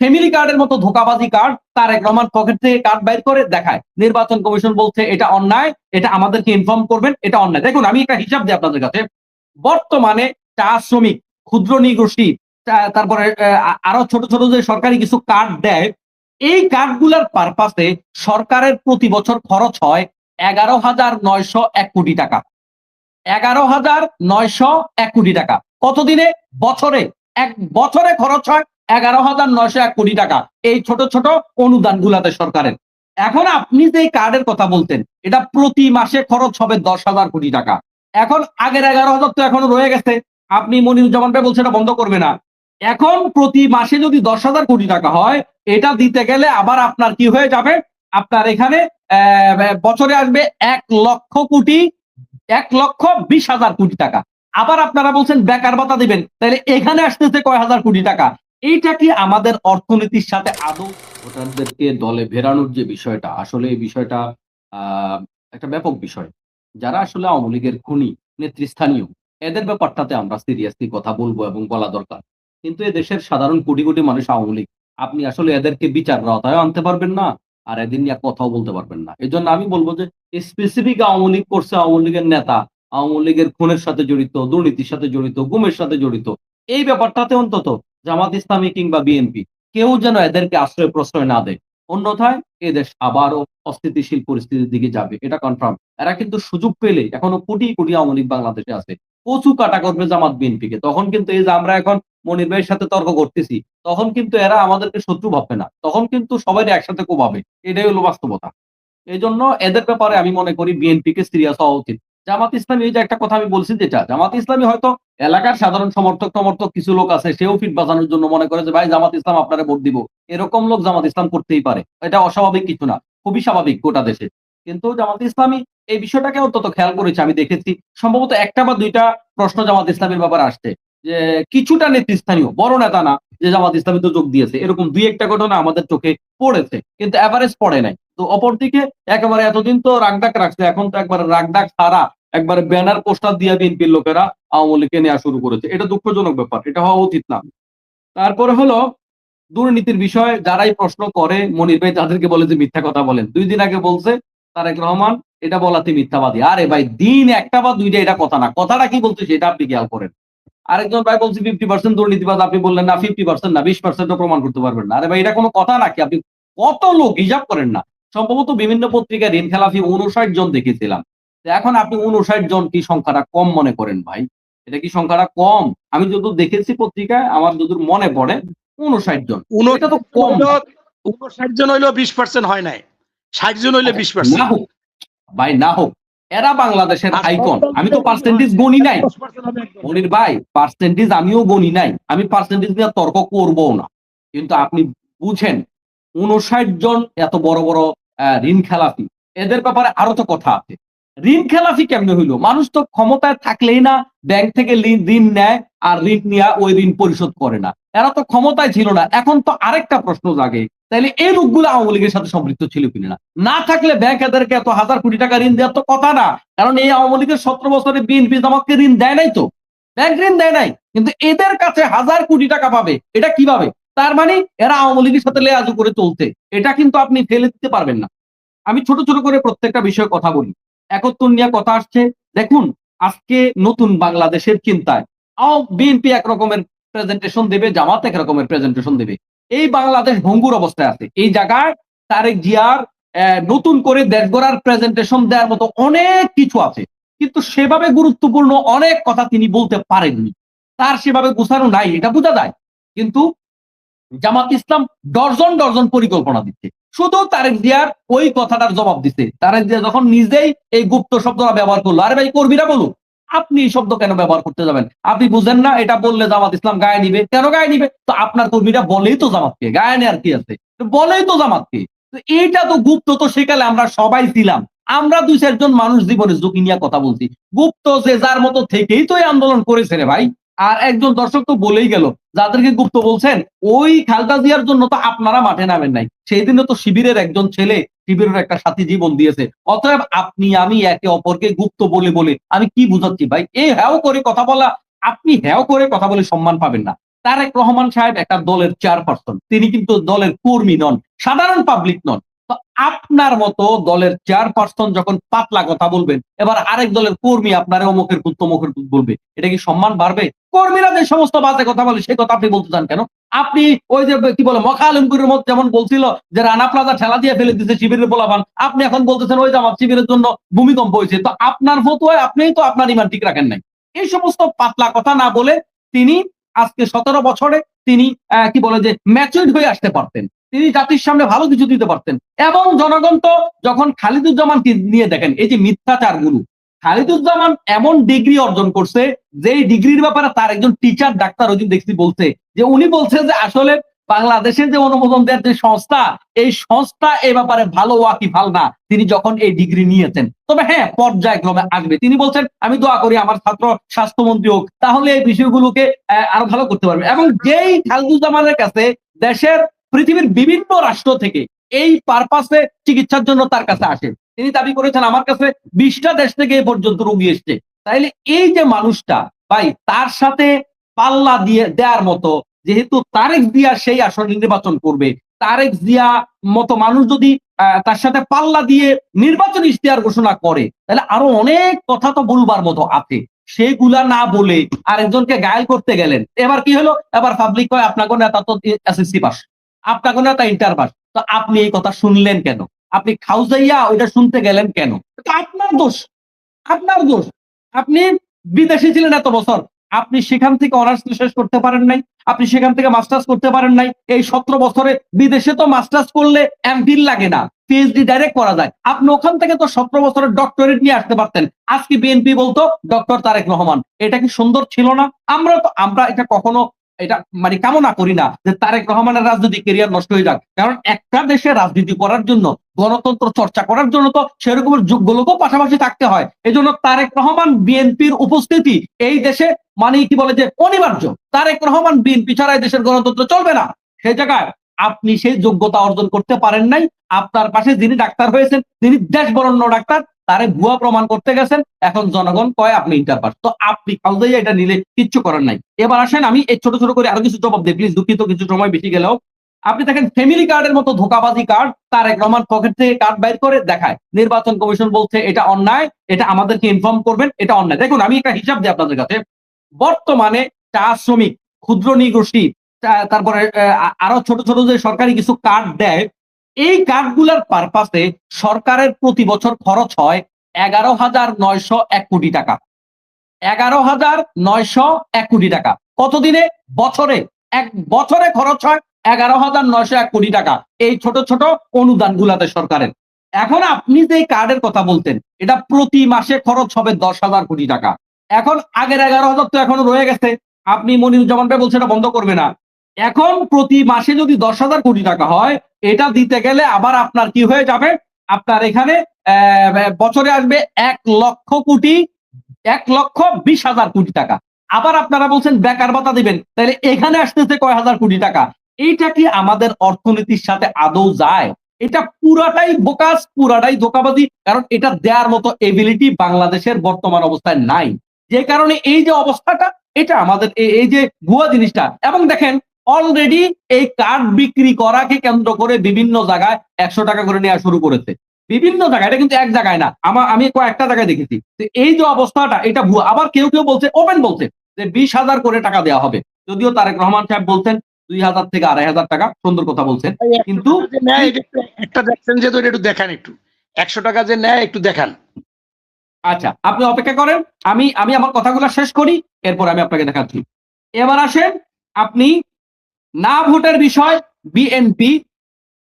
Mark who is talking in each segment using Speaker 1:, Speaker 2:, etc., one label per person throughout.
Speaker 1: Family কার্ডের মতো ধোকাবাজি কার্ড তারেক রহমান পকেট থেকে কার্ড বাইর করে দেখায়। নির্বাচন কমিশন বলছে, এটা অন্যায়, এটা আমাদেরকে ইনফর্ম করবেন, এটা অন্যায়। দেখুন, আমি একটা হিসাব দিই আপনাদের কাছে। বর্তমানে চা শ্রমিক, ক্ষুদ্র নিগোষ্ঠী তারপরে আরও ছোট ছোট যে সরকারি কিছু কার্ড দেয়, এই কার্ডগুলোর পারপাসে সরকারের প্রতি বছর খরচ হয় এগারো হাজার নয়শো এক কোটি টাকা। এগারো হাজার নয়শো এক কোটি টাকা। কতদিনে? বছরে। এক বছরে খরচ হয় এগারো হাজার নয়শো এক কোটি টাকা এই ছোট ছোট অনুদান গুলাতে সরকারের। এখন আপনি যে কার্ডের কথা বলতেন, এটা প্রতি মাসে খরচ হবে দশ হাজার কোটি টাকা। এখন আগের এগারো হাজার তো এখনও রয়ে গেছে। আপনি মনিরুজ্জামান ভাই বলছেন এটা বন্ধ করবে না। এখন প্রতি মাসে যদি দশ হাজার কোটি টাকা হয়, এটা দিতে গেলে আবার আপনার কি হয়ে যাবে? আপনার এখানে বছরে আসবে এক লক্ষ কোটি, এক লক্ষ বিশ হাজার কোটি টাকা। আবার আপনারা বলছেন বেকার ভাতা দিবেন, তাহলে এখানে আসতেছে কয় হাজার কোটি টাকা? এইটা কি আমাদের অর্থনীতির সাথে আদৌ? ভোটারদেরকে দলে ভেরানোর যে বিষয়টা, আসলে এই বিষয়টা একটা ব্যাপক বিষয়। যারা আসলে আওয়ামী লীগের খুনি, নেতৃস্থানীয়, এদের ব্যাপারটাতে আমরা সিরিয়াসলি কথা বলব এবং বলা দরকার। কিন্তু এ দেশের সাধারণ কোটি কোটি মানুষ আওয়ামী লীগ, আপনি আসলে এদেরকে বিচার আওতায় আনতে পারবেন না, আর এদের নিয়ে কথাও বলতে পারবেন না। এই জন্য আমি বলব যে স্পেসিফিক আওয়ামী লীগ করছে আওয়ামী লীগের নেতা, আওয়ামী লীগের খুনের সাথে জড়িত, দুর্নীতির সাথে জড়িত, গুমের সাথে জড়িত, এই ব্যাপারটাতে অন্তত জামাত ইসলামী কিংবা বিএনপি কেউ যেন এদেরকে আশ্রয় প্রশ্রয় না দেয়। অন্যথায় এদেশ আবারও অস্থিতিশীল পরিস্থিতির দিকে যাবে, এটা কনফার্ম এরা কিন্তু সুযোগ পেলে এখনও কোটি কোটি আওয়ামী লীগ বাংলাদেশে আছে। কচু কাটা করবে জামাত বিএনপিকে তখন কিন্তু এই যে আমরা এখন মনির ভাইয়ের সাথে তর্ক করতেছি, তখন কিন্তু এরা আমাদেরকে শত্রু ভাববে না। তখন কিন্তু সবাই একসাথে কোবাবে এটাই হলো বাস্তবতা। এই জন্য এদের ব্যাপারে আমি মনে করি বিএনপি কে সিরিয়াস হওয়া উচিত। জামাত ইসলামী, এই যে একটা কথা আমি বলছি যেটা, জামাত ইসলামী হয়তো এলাকার সাধারণ সমর্থক সমর্থক কিছু লোক আছে, সেও ফিট বাঁচানোর জন্য মনে করে যে, ভাই, জামাত ইসলাম আপনারা ভোট দিব। এরকম লোক জামাত ইসলাম করতেই পারে। এটা অস্বাভাবিক কিছু না, খুবই স্বাভাবিক গোটা দেশে। কিন্তু জামাত ইসলামী এই বিষয়টাকে অন্তত খেয়াল করেছে, আমি দেখেছি। সম্ভবত একটা বা দুইটা প্রশ্ন জামাত ইসলামের ব্যাপারে আসছে, যে কিছুটা নেতৃস্থানীয়, বড় নেতা না, যে জামাত ইসলামী তো যোগ দিয়েছে। এরকম দুই একটা ঘটনা আমাদের চোখে পড়েছে, কিন্তু এভারেজ পড়ে নাই। তো অপরদিকে একেবারে এতদিন তো রাগডাক রাখছে, এখন তো একবার রাগডাক সারা একবারে ব্যানার পোস্টার দিয়ে বিএনপির লোকেরা আওয়ামী লীগকে নেওয়া শুরু করেছে। এটা দুঃখজনক ব্যাপার, এটা হওয়া উচিত না। তারপরে হলো, দুর্নীতির বিষয়ে যারাই প্রশ্ন করে, মনির ভাই তাদেরকে বলে যে মিথ্যা কথা বলেন। দুই দিন আগে বলছে, তারেক রহমান, এটা বলাতে মিথ্যাবাদী। আরে ভাই, দিন একটা বা দুইটা এটা কথা না। কথাটা কি বলছে সেটা আপনি খেয়াল করেন। আরেকজন ভাই বলছে ফিফটি পার্সেন্ট দুর্নীতিবাদ, আপনি বললেন না ফিফটি পার্সেন্ট না, বিশ পার্সেন্টও প্রমাণ করতে পারবেন না। আরে ভাই, এটা কোনো কথা নাকি? আপনি কত লোক হিসাব করেন না। সম্ভবত বিভিন্ন পত্রিকায় ঋণ খেলাফি উনষাট জন দেখেছিলাম। এখন আপনি উনষাট জন কি সংখ্যাটা কম মনে করেন ভাই? এটা কি সংখ্যাটা কম? আমি যত দেখেছি পত্রিকায় আমার যত মনে পড়ে উনষাট জন। এটা তো কম।
Speaker 2: উনষাট জন হইল বিশ পার্সেন্ট হয় নাই। ষাট জন হইলে বিশ পার্সেন্ট না
Speaker 1: হোক ভাই না হোক। এরা বাংলাদেশের আইকন। আমি তো পার্সেন্টেজ গণি নাই। মনির ভাই পার্সেন্টেজ আমিও গণি নাই। আমি পার্সেন্টেজ নিয়ে তর্ক করব না। কিন্তু আপনি বুঝেন উনষাট জন এত বড় বড় ঋণ খেলাপি। এদের ব্যাপারে আরও তো কথা আছে। ঋণ খেলাফি কেমনে হইল? মানুষ তো ক্ষমতায় থাকলেই না ব্যাংক থেকে ঋণ নেয় আর ঋণ নিয়ে ওই ঋণ পরিশোধ করে না। এরা তো ক্ষমতায় ছিল না। এখন তো আরেকটা প্রশ্ন জাগে। তাহলে এই লোকগুলো আওয়ামী লীগের সাথে সম্পৃক্ত ছিল কিনা? না না থাকলে ব্যাংক এদেরকে এত হাজার কোটি টাকা ঋণ দেওয়ার তো কথা না। কারণ এই আওয়ামী লীগের সতেরো বছরে বিএনপি জামাতকে ঋণ দেয় নাই তো। ব্যাংক ঋণ দেয় নাই। কিন্তু এদের কাছে হাজার কোটি টাকা পাবে। এটা কীভাবে? তার মানে এরা আওয়ামী লীগের সাথে লেয়াজু করে চলতে। এটা কিন্তু আপনি ফেলে দিতে পারবেন না। আমি ছোট ছোট করে প্রত্যেকটা বিষয়ে কথা বলি। একত্তর নিয়ে কথা আসছে। দেখুন, আজকে নতুন বাংলাদেশের চিন্তায়। আও বিএনপি এক রকমের প্রেজেন্টেশন দেবে, জামাত এক রকমের প্রেজেন্টেশন দেবে। এই বাংলাদেশ ভঙ্গুর অবস্থায় আছে। এই জায়গায় তারেক জিয়ার নতুন করে দেশ গড়ার প্রেজেন্টেশন দেওয়ার মতো অনেক কিছু আছে। কিন্তু সেভাবে গুরুত্বপূর্ণ অনেক কথা তিনি বলতে পারেননি। তার সেভাবে গুছানো নাই, এটা বোঝা যায়। কিন্তু জামাত ইসলাম ডর্জন ডর্জন পরিকল্পনা দিচ্ছে। শুধু তারেক জিয়ার ওই কথাটার জবাব দিচ্ছে তারেক জিয়া যখন নিজেই এই গুপ্ত শব্দটা ব্যবহার করল, আরে ভাই, কর্মীরা বলুন আপনি এই শব্দ কেন ব্যবহার করতে যাবেন? আপনি বুঝেন না, এটা বললে জামাত ইসলাম গায়ে নিবে কেন গায়ে নিবে তো আপনার কর্মীরা বলেই তো জামাতকে, গায়ে নেওয়ার কি আছে? বলেই তো জামাতকে। এইটা তো গুপ্ত, তো সেকালে আমরা সবাই ছিলাম। আমরা দুই চারজন মানুষ জীবনে ঝুঁকি নিয়ে কথা বলছি। গুপ্ত যে যার মতো থেকেই তো এই আন্দোলন করেছে রে ভাই। আর একজন দর্শক তো বলেই গেল, যাদেরকে গুপ্ত বলছেন, ওই খালদা জিয়ার জন্য তো আপনারা মাঠে নামেন নাই। সেই দিনে তো শিবিরের একজন ছেলে শিবিরের একটা সাথী জীবন দিয়েছে। অতএব আপনি, আমি একে অপরকে গুপ্ত বলে বলে, আমি কি বুঝাচ্ছি ভাই? এই হ্যাও করে কথা বলা, আপনি হ্যাও করে কথা বলে সম্মান পাবেন না। তারেক রহমান সাহেব একটা দলের চেয়ারপারসন তিনি কিন্তু দলের কর্মী নন, সাধারণ পাবলিক নন। আপনার মতো দলের চেয়ারপারসন যখন পাতলা কথা বলবেন, এবার আরেক দলের কর্মী আপনার অমুকের মুখের পুত বলবে। এটা কি সম্মান বাড়বে? কর্মীরা যে সমস্ত বাজে কথা বলে সেই কথা আপনি বলতে চান কেন? আপনি ওই যে, কি বলে, মখা আলমপুরের মধ্যে যেমন বলছিল যে, রানা প্লাজা ঠেলা দিয়ে ফেলে দিচ্ছে শিবিরের বলাবান আপনি এখন বলতেছেন ওই জামাত শিবিরের জন্য ভূমিকম্প হয়েছে। তো আপনার ফতুয়ায় আপনিই তো আপনার ইমান ঠিক রাখেন নাই। এই সমস্ত পাতলা কথা না বলে তিনি আজকে সতেরো বছরে তিনি কি বলে যে ম্যাচুরিড হয়ে আসতে পারতেন। তিনি জাতির সামনে ভালো কিছু দিতে পারতেন। এবং জনগণ তো যখন খালিদুজ্জামানকে নিয়ে দেখেন, এই যে মিথ্যাচারগুলো খালিদুজ্জামান এমন ডিগ্রি অর্জন করছে যে ডিগ্রির ব্যাপারে তার একজন টিচার ডাক্তার ওই দেখছি বলছে, যে উনি বলছে যে আসলে বাংলাদেশের যে অনুমোদন দেওয়ার যে সংস্থা, এই সংস্থা এই ব্যাপারে ভালো ওয়াকিফাল না। তিনি যখন এই ডিগ্রি নিয়েছেন, তবে হ্যাঁ পর্যায়ক্রমে আসবে। তিনি বলছেন, আমি দোয়া করি আমার ছাত্র স্বাস্থ্যমন্ত্রী হোক, তাহলে এই বিষয়গুলোকে আরও ভালো করতে পারবে। এবং যেই খালিদুজ্জামানের কাছে দেশের পৃথিবীর বিভিন্ন রাষ্ট্র থেকে এই পারপাসে চিকিৎসার জন্য তার কাছে আসে। তিনি দাবি করেছেন, আমার কাছে বিশটা দেশ থেকে এ পর্যন্ত রোগী এসছে। তাইলে এই যে মানুষটা, ভাই, তার সাথে পাল্লা দিয়ে দেওয়ার মতো, যেহেতু তারেক জিয়া সেই আসনে নির্বাচন করবে, তারেক জিয়া মতো মানুষ যদি তার সাথে পাল্লা দিয়ে নির্বাচন ইশতেহার ঘোষণা করে তাহলে আরও অনেক কথা তো বলবার মতো আছে। সেগুলা না বলে আরেকজনকে গায়েল করতে গেলেন। এবার কি হলো? এবার পাবলিক কয়, আপনাকে নেতা তো এসএসসি পাস। আপনাকে নেতা ইন্টার পাস তো আপনি এই কথা শুনলেন কেন আপনি খাউজাইয়া ওইটা শুনতে গেলেন কেন আপনার দোষ আপনার দোষ আপনি বিদেশে ছিলেন এত বছর আপনি সেখান থেকে অনার্স শেষ করতে পারেন নাই আপনি সেখান থেকে মাস্টার্স করতে পারেন নাই এই সতেরো বছরে বিদেশে তো মাস্টার্স করলে এমফিল লাগে না পিএইচডি ডাইরেক্ট করা যায় আপনি ওখান থেকে তো সতেরো বছরের ডক্টরেট নিয়ে আসতে পারতেন আজকে বিএনপি বলতো ডক্টর তারেক রহমান এটা কি সুন্দর ছিল না আমরা তো আমরা এটা কখনো এটা মানে কামনা করি না যে তারেক রহমানের রাজনৈতিক কেরিয়ার নষ্ট হয়ে যাক। কারণ একটা দেশে রাজনীতি করার জন্য, গণতন্ত্র চর্চা করার জন্য তো সেরকমের যোগ্য লোকও পাশাপাশি থাকতে হয়। এই জন্য তারেক রহমান বিএনপির উপস্থিতি এই দেশে মানে কি বলে যে অনিবার্য। তারেক রহমান বিএনপি ছাড়া দেশের গণতন্ত্র চলবে না। সেই জায়গায় আপনি সেই যোগ্যতা অর্জন করতে পারেন নাই। আপনার পাশে যিনি ডাক্তার হয়েছেন তিনি দেশ বরণ্য ডাক্তার তারে ভুয়া প্রমাণ করতে গেছেন, এখন জনগণ কয় আপনি ইন্টার পাস তো আপনি খালদাইয়া এটা নিলে কিচ্ছু করার নাই। এবার আসেন, আমি এই ছোট ছোট করে আরও কিছু জবাব দিই প্লিজ দুঃখিত, কিছু সময় বেশি গেলেও। আপনি দেখেন ফ্যামিলি কার্ডের মতো ধোকাবাজি কার্ড তারেক রহমান পকেট থেকে কার্ড বাইর করে দেখায়। নির্বাচন কমিশন বলছে, এটা অন্যায়, এটা আমাদেরকে ইনফর্ম করবেন, এটা অন্যায়। দেখুন, আমি একটা হিসাব দিই আপনাদের কাছে। বর্তমানে চা শ্রমিক, ক্ষুদ্র নিগোষ্ঠী তারপরে আরও ছোট ছোট যে সরকারি কিছু কার্ড দেয় এই কার্ডগুলার পারপাসে সরকারের প্রতি বছর খরচ হয় এগারো হাজার নয়শো এক কোটি টাকা। এগারো হাজার নয়শো এক কোটি টাকা। কতদিনে? বছরে। এক বছরে খরচ হয় এগারো হাজার নয়শো এক কোটি টাকা। এই ছোট ছোট অনুদান গুলাতে সরকারের। এখন আপনি যে কার্ডের কথা বলতেন, এটা প্রতি মাসে খরচ হবে দশ হাজার কোটি টাকা। এখন আগের এগারো হাজার তো এখনও রয়ে গেছে। আপনি মনিরুজ্জামান ভাই বলছেন এটা বন্ধ করবে না। এখন প্রতি মাসে যদি দশ হাজার কোটি টাকা হয়, এটা দিতে গেলে আবার আপনার কি হয়ে যাবে? আপনার এখানে বছরে আসবে এক লক্ষ কোটি, এক লক্ষ বিশ হাজার কোটি টাকা। আবার আপনারা বলছেন, বেকার ভাতা দিবেন। তাহলে এখানে আসতেছে কয় হাজার কোটি টাকা? এইটা কি আমাদের অর্থনীতির সাথে আদৌ যায়? এটা পুরাটাই বোকাস, পুরাটাই ধোকাবাজি, কারণ এটা দেওয়ার মতো এবিলিটি বাংলাদেশের বর্তমান অবস্থায় নাই। যে কারণে এই যে অবস্থাটা, এটা আমাদের এই যে ভুয়া জিনিসটা। এবং দেখেন অলরেডি এই কার্ড বিক্রি করাকে কেন্দ্র করে বিভিন্ন জায়গায় একশো টাকা করে নেওয়া শুরু করেছে। বিভিন্ন জায়গায় এটা কিন্তু এক জায়গায় না। আমার আমি কয়েকটা জায়গায় দেখেছি। এই যে অবস্থাটা এটা ভুয়া। আবার কেউ কেউ বলছে ওপেন বলছে যে বিশ হাজার করে টাকা দেওয়া হবে। যদিও তারেক রহমান সাহেব বলছেন দুই হাজার থেকে আড়াই হাজার টাকা সুন্দর কথা বলছেন। কিন্তু
Speaker 2: একটু- দেখছেন যে তো একটু দেখান একটু। একশো টাকা যে নেয় একটু দেখান।
Speaker 1: আচ্ছা আপনি অপেক্ষা করেন। আমি আমি আমার কথাগুলো শেষ করি এরপর আমি আপনাকে দেখাচ্ছি। এবার আসেন আপনি না ভোটের বিষয় বিএনপি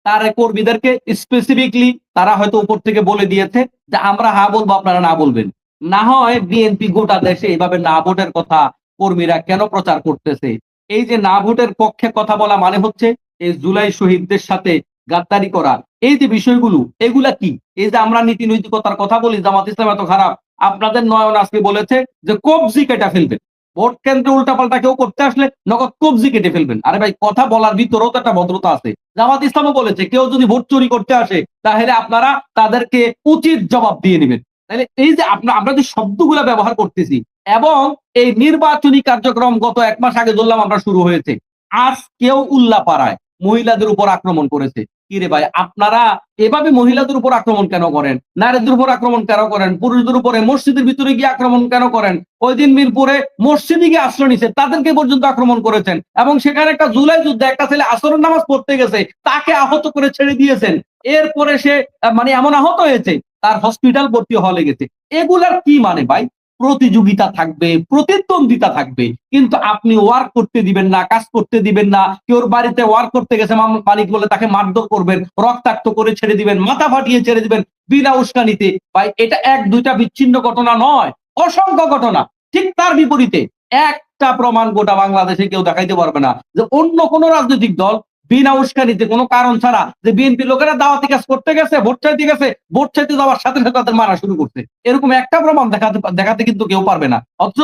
Speaker 1: তার কর্মীদেরকে স্পেসিফিকলি তারা হয়তো উপর থেকে বলে দিয়েছে যে আমরা হা বলব, আপনারা না বলবেন। না হয় বিএনপি গোটা দেশে এইভাবে না ভোটের কথা কর্মীরা কেন প্রচার করতেছে? এই যে না ভোটের পক্ষে কথা বলা মানে হচ্ছে এই জুলাই শহীদদের সাথে গাদ্দারি করা। এই যে বিষয়গুলো, এগুলা কি? এই যে আমরা নীতি নৈতিকতার কথা বলি, জামাত ইসলাম এত খারাপ, আপনাদের নয়ন আজকে বলেছে যে কবজি কেটে ফেলবেন ভোট কেন্দ্রে উল্টাপাল্টা কেউ করতে আসলে নগদ কবজি কেটে ফেলবেন। আরে ভাই, কথা বলার ভিতরেও তো একটা ভদ্রতা আছে। জামাত ইসলামও বলেছে, কেউ যদি ভোট চুরি করতে আসে, তাহলে আপনারা তাদেরকে উচিত জবাব দিয়ে নেবেন। তাহলে এই যে আপনার আমরা যে শব্দগুলা ব্যবহার করতেছি, এবং এই নির্বাচনী কার্যক্রম গত এক মাস আগে ধরলাম আমরা শুরু হয়েছে। আজ কেউ উল্লাপাড়ায় মহিলাদের উপর আক্রমণ করেছে। কিরে ভাই? আপনারা এভাবে মহিলাদের উপর আক্রমণ কেন করেন? নারীদের উপর আক্রমণ কেন করেন? পুরুষদের উপরে মসজিদের ভিতরে গিয়ে আক্রমণ কেন করেন? ওই দিন মিরপুরে মসজিদে গিয়ে আশ্রয় নিছে, তাদেরকে পর্যন্ত আক্রমণ করেছেন। এবং সেখানে একটা জুলাই যুদ্ধে একটা ছেলে আসরের নামাজ পড়তে গেছে, তাকে আহত করে ছেড়ে দিয়েছেন। এরপরে সে মানে এমন আহত হয়েছে, তার হসপিটাল ভর্তি হওয়া লেগেছে। এগুলার কি মানে ভাই? প্রতিযোগিতা থাকবে, প্রতিদ্বন্দ্বিতা থাকবে। কিন্তু আপনি ওয়ার্ক করতে দিবেন না, কাজ করতে দিবেন না, কেউর বাড়িতে ওয়ার্ক করতে গেছে মালিক বলে তাকে মারধর করবেন, রক্তাক্ত করে ছেড়ে দিবেন, মাথা ফাটিয়ে ছেড়ে দিবেন বিনা উস্কানিতে। ভাই, এটা এক দুইটা বিচ্ছিন্ন ঘটনা নয়, অসংখ্য ঘটনা। ঠিক তার বিপরীতে একটা প্রমাণ গোটা বাংলাদেশে কেউ দেখাইতে পারবে না যে অন্য কোন রাজনৈতিক দল বিনা উস্কানিতে কোনো কারণ ছাড়া যে বিএনপি লোকেরা দাওয়াতি কাজ করতে গেছে, ভোট চাইতে গেছে, ভোট চাইতে যাওয়ার সাথে সাথে তাদের মারা শুরু করছে। এরকম একটা প্রমাণ দেখাতে দেখাতে কিন্তু কেউ পারবে না। অথচ